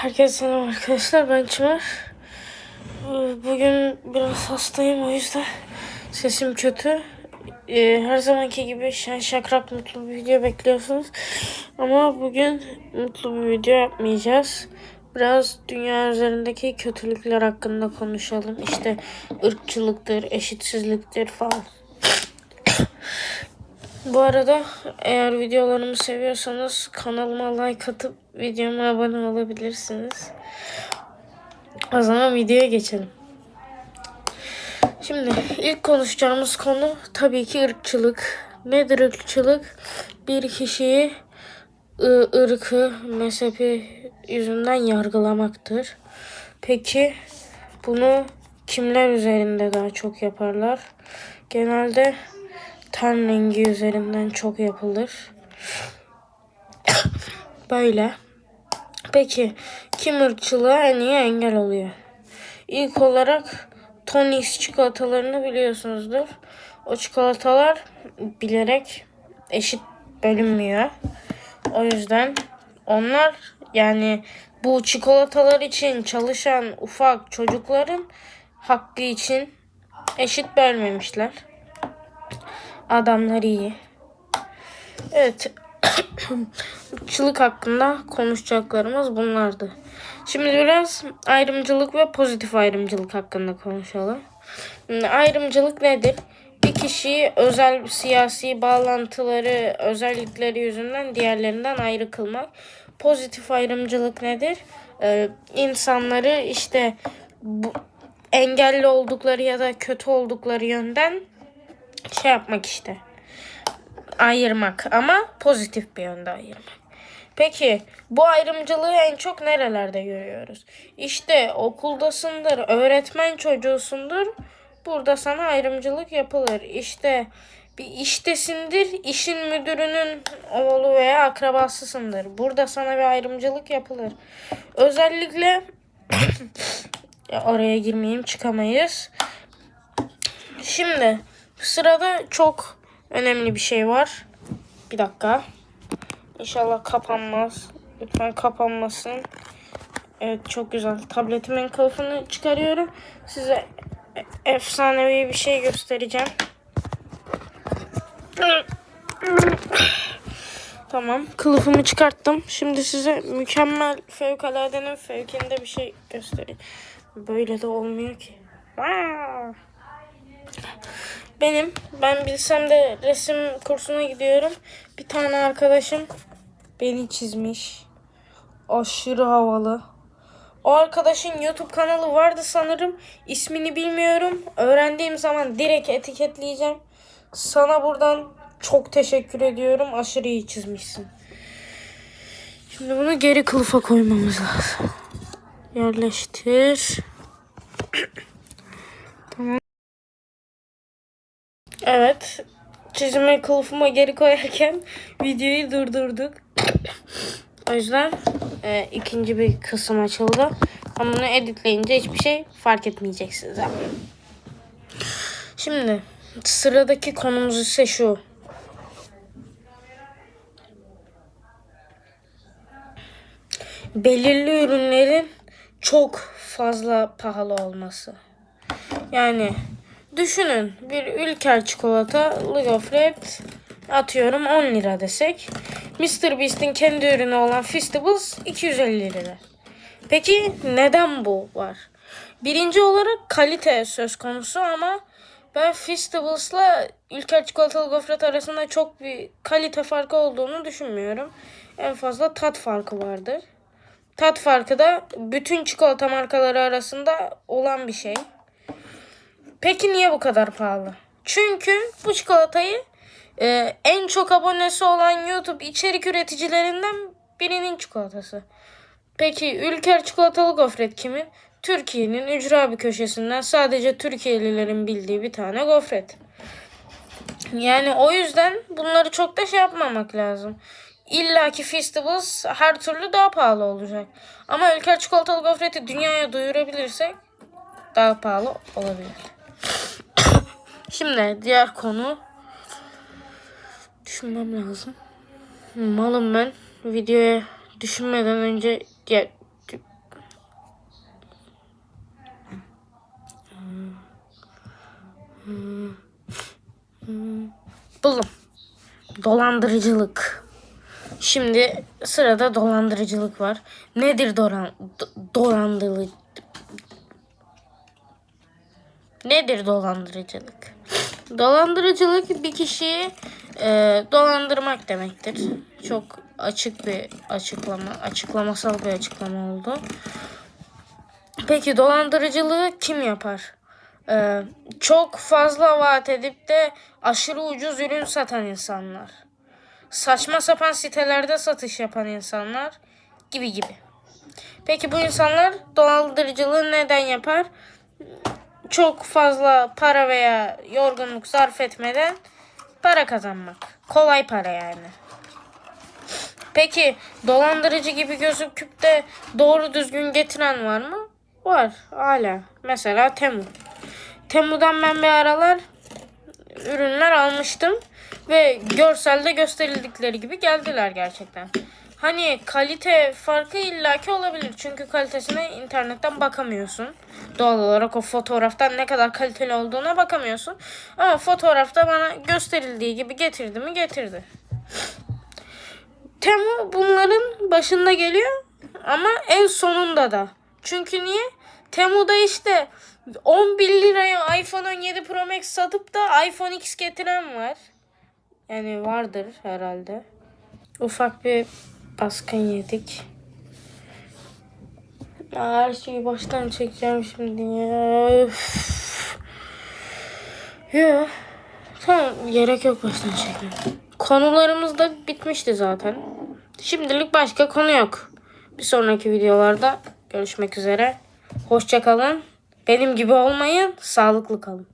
Herkese selam arkadaşlar ben Çınar. Ee, Bugün biraz hastayım o yüzden sesim kötü. Ee, Her zamanki gibi şen şakrak mutlu bir video bekliyorsunuz. Ama bugün mutlu bir video yapmayacağız. Biraz dünya üzerindeki kötülükler hakkında konuşalım. İşte ırkçılıktır, eşitsizliktir falan. Bu arada eğer videolarımı seviyorsanız kanalıma like atıp videoma abone olabilirsiniz. O zaman videoya geçelim. Şimdi ilk konuşacağımız konu tabii ki ırkçılık. Nedir ırkçılık? Bir kişiyi ırkı, mezhebi yüzünden yargılamaktır. Peki bunu kimler üzerinde daha çok yaparlar? Genelde ten rengi üzerinden çok yapılır. Böyle. Peki kim ırkçılığa en iyi engel oluyor? İlk olarak Tony's çikolatalarını biliyorsunuzdur. O çikolatalar bilerek eşit bölünmüyor. O yüzden onlar yani bu çikolatalar için çalışan ufak çocukların hakkı için eşit bölmemişler. Adamlar iyi. Evet. Irkçılık hakkında konuşacaklarımız bunlardı. Şimdi biraz ayrımcılık ve pozitif ayrımcılık hakkında konuşalım. Şimdi ayrımcılık nedir? Bir kişiyi özel siyasi bağlantıları, özellikleri yüzünden diğerlerinden ayrı kılmak. Pozitif ayrımcılık nedir? Ee, insanları işte bu, engelli oldukları ya da kötü oldukları yönden şey yapmak işte ayırmak ama pozitif bir yönde ayırmak. Peki bu ayrımcılığı en çok nerelerde görüyoruz? İşte okuldasındır, öğretmen çocuğusundur. Burada sana ayrımcılık yapılır. İşte bir iştesindir, işin müdürünün oğlu veya akrabasısındır. Burada sana bir ayrımcılık yapılır. Özellikle Ya oraya girmeyeyim çıkamayız. Şimdi sırada çok önemli bir şey var. Bir dakika. İnşallah kapanmaz. Lütfen kapanmasın. Evet çok güzel. Tabletimin kılıfını çıkarıyorum. Size efsanevi bir şey göstereceğim. Tamam. Kılıfımı çıkarttım. Şimdi size mükemmel fevkaladenin fevkinde bir şey göstereyim. Böyle de olmuyor ki. Wow. Benim ben bilsem de resim kursuna gidiyorum. Bir tane arkadaşım beni çizmiş. Aşırı havalı. O arkadaşın YouTube kanalı vardı sanırım. İsmini bilmiyorum. Öğrendiğim zaman direkt etiketleyeceğim. Sana buradan çok teşekkür ediyorum. Aşırı iyi çizmişsin. Şimdi bunu geri kılıfa koymamız lazım. Yerleştir. Evet. Çizime kılıfıma geri koyarken videoyu durdurduk. o yüzden e, ikinci bir kısım açıldı. Ama bunu editleyince hiçbir şey fark etmeyeceksiniz. Şimdi sıradaki konumuz ise şu. Belirli ürünlerin çok fazla pahalı olması. Yani düşünün bir ülker çikolata gofret atıyorum 10 lira desek. Mr. Beast'in kendi ürünü olan Feastables 250 lira. Peki neden bu var? Birinci olarak kalite söz konusu ama ben Feastables'la Ülker çikolatalı gofret arasında çok bir kalite farkı olduğunu düşünmüyorum. En fazla tat farkı vardır. Tat farkı da bütün çikolata markaları arasında olan bir şey. Peki niye bu kadar pahalı? Çünkü bu çikolatayı e, en çok abonesi olan YouTube içerik üreticilerinden birinin çikolatası. Peki Ülker çikolatalı gofret kimin? Türkiye'nin ücra bir köşesinden sadece Türkiye'lilerin bildiği bir tane gofret. Yani o yüzden bunları çok da şey yapmamak lazım. İlla ki Feastables her türlü daha pahalı olacak. Ama Ülker çikolatalı gofreti dünyaya duyurabilirsek daha pahalı olabilir. Şimdi diğer konu düşünmem lazım. Malım ben. Videoya düşünmeden önce diğer Buldum. Dolandırıcılık. Şimdi sırada dolandırıcılık var. Nedir dolan, dolandırıcılık? Nedir dolandırıcılık? Dolandırıcılık bir kişiyi e, dolandırmak demektir. Çok açık bir açıklama, açıklamasal bir açıklama oldu. Peki dolandırıcılığı kim yapar? Ee, çok fazla vaat edip de aşırı ucuz ürün satan insanlar. Saçma sapan sitelerde satış yapan insanlar gibi gibi. Peki bu insanlar dolandırıcılığı neden yapar? Çok fazla para veya yorgunluk sarf etmeden para kazanmak. Kolay para yani. Peki dolandırıcı gibi gözüküp de doğru düzgün getiren var mı? Var hala. Mesela Temu. Temu'dan ben bir aralar ürünler almıştım ve görselde gösterildikleri gibi geldiler gerçekten. Hani kalite farkı illaki olabilir. Çünkü kalitesine internetten bakamıyorsun. Doğal olarak o fotoğraftan ne kadar kaliteli olduğuna bakamıyorsun. Ama fotoğrafta bana gösterildiği gibi getirdi mi getirdi. Temu bunların başında geliyor ama en sonunda da. Çünkü niye? Temu'da işte 11 liraya iPhone 17 Pro Max satıp da iPhone X getiren var. Yani vardır herhalde. Ufak bir baskın yedik. Ya Her şeyi baştan çekeceğim şimdi ya. Yok. Tamam gerek yok baştan çekmem. Konularımız da bitmişti zaten. Şimdilik başka konu yok. Bir sonraki videolarda görüşmek üzere. Hoşça kalın. Benim gibi olmayın, sağlıklı kalın.